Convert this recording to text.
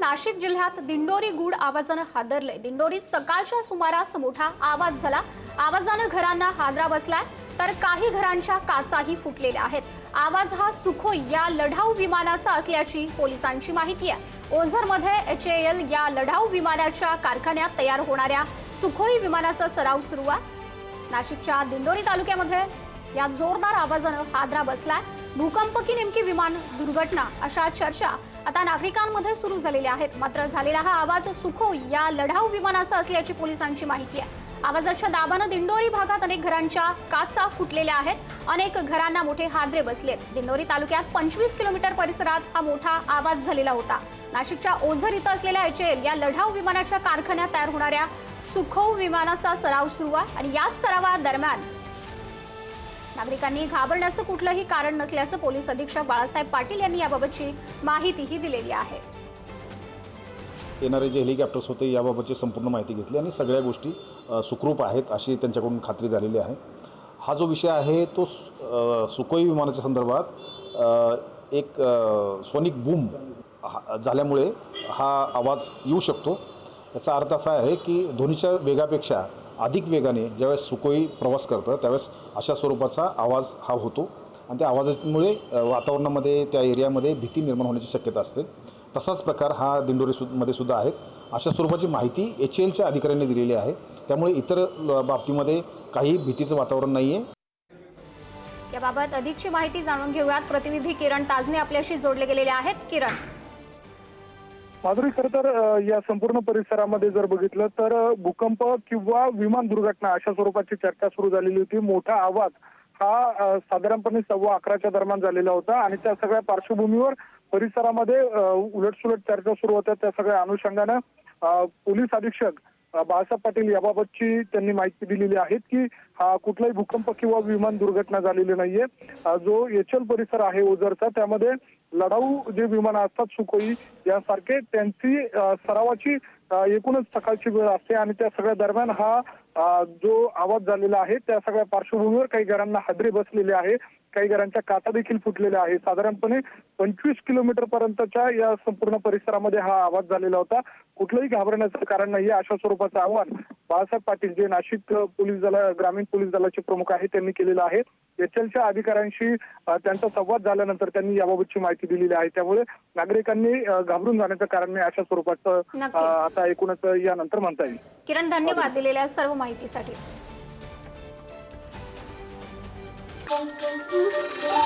नाशिक जिल्ह्यात दिंडोरी गुड आवाजानं हादरले दिंडोरीत सकाळच्या सुमारास मोठा आवाज झाला. आवाजानं घरांना हादरा बसलाय तर काही घरांच्या काचाही फुटलेल्या आहेत. आवाज हा सुखोई या लढाऊ विमानाचा असल्याची पोलिसांची माहिती आहे. ओझरमध्ये एच ए एल या लढाऊ विमानाच्या कारखान्यात तयार होणाऱ्या सुखोई विमानाचा सराव सुरू आहे. नाशिकच्या दिंडोरी तालुक्यामध्ये या जोरदार आवाजानं हादरा बसलाय. भूकंप की नेमकी विमान दुर्घटना अशा चर्चा आता नागरिकांमध्ये सुरू झालेले आहेत. मात्र झालेला हा आवाज सुखोई या लढाऊ विमानाचा असल्याची पोलिसांची माहिती आहे. आवाजाच्या दाबानं दिंडोरी भागात अनेक घरांच्या काचा फुटलेल्या आहेत. अनेक घरांना मोठे हादरे बसलेत. दिंडोरी तालुक्यात पंचवीस किलोमीटर परिसरात हा मोठा आवाज झालेला होता. नाशिकच्या ओझर इथं असलेल्या एच एल या लढाऊ विमानाच्या कारखान्यात तयार होणाऱ्या सुखोई विमानाचा सराव सुरू आहे आणि याच सरावादरम्यान नागरिकांनी घाबरण्याचं कुठलंही कारण नसल्याचं पोलीस अधीक्षक बाळासाहेब पाटील यांनी याबाबतची माहितीही दिलेली आहे. येणारे जे हेलिकॉप्टर्स होते याबाबतची संपूर्ण माहिती घेतली आणि सगळ्या गोष्टी सुखरूप आहेत अशी त्यांच्याकडून खात्री झालेली आहे. हा जो विषय आहे तो सुकोई सुखोई विमानाच्या संदर्भात एक सोनिक बूम हा- झाल्यामुळे हा आवाज येऊ शकतो. याचा अर्थ असा आहे की ध्वनीच्या वेगापेक्षा अधिक वेगाने ज्यावेळेस सुखोई प्रवास करतं त्यावेळेस अशा स्वरूपाचा आवाज हा होतो. आणि त्या आवाजामुळे वातावरणामध्ये त्या एरियामध्ये भीती निर्माण होण्याची शक्यता असते. तसाच प्रकार हा दिंडोरी सु मध्ये सुद्धा आहे अशा स्वरूपाची माहिती एच एलच्या अधिकाऱ्यांनी दिलेली आहे. त्यामुळे इतर ल- बाबतीमध्ये काही भीतीचं वातावरण नाही आहे याबाबत अधिकची माहिती जाणून घेऊयात. प्रतिनिधी किरण ताजने आपल्याशी जोडले गेलेले आहेत. किरण. माधुरी खर तर या संपूर्ण परिसरामध्ये जर बघितलं तर भूकंप किंवा विमान दुर्घटना अशा स्वरूपाची चर्चा सुरू झालेली होती. मोठा आवाज हा साधारणपणे सव्वा अकराच्या दरम्यान झालेला होता आणि त्या सगळ्या पार्श्वभूमीवर परिसरामध्ये उलटसुलट चर्चा सुरू होत्या. त्या सगळ्या अनुषंगानं पोलीस अधीक्षक बाळासाहेब पाटील याबाबतची त्यांनी माहिती दिलेली आहे की हा कुठलाही भूकंप किंवा विमान दुर्घटना झालेली नाहीये. जो एचल परिसर आहे ओझरचा त्यामध्ये लढाऊ जे विमान असतात सुखोई यासारखे त्यांची सरावाची एकूणच सकाळची वेळ असते आणि त्या सगळ्या दरम्यान हा जो आवाज झालेला आहे त्या सगळ्या पार्श्वभूमीवर काही घरांना हादरे बसलेले आहे. काही घरांच्या काचा देखील फुटलेल्या आहे साधारणपणे पंचवीस किलोमीटर पर्यंतच्या या संपूर्ण परिसरामध्ये हा आवाज झालेला होता. कुठलंही घाबरण्याचं कारण नाही. अशा स्वरूपाचं आव्हान बाळासाहेब पाटील जे नाशिक पोलीस दला ग्रामीण पोलीस दलाचे प्रमुख आहेत त्यांनी केलेलं आहे. एचएलच्या अधिकाऱ्यांशी त्यांचा संवाद झाल्यानंतर त्यांनी याबाबतची माहिती दिलेली आहे त्यामुळे नागरिकांनी घाबरून जाण्याचं कारण नाही अशा स्वरूपाचं. आता एकूणच यानंतर म्हणता येईल किरण धन्यवाद दिलेल्या सर्व माहितीसाठी Thank you.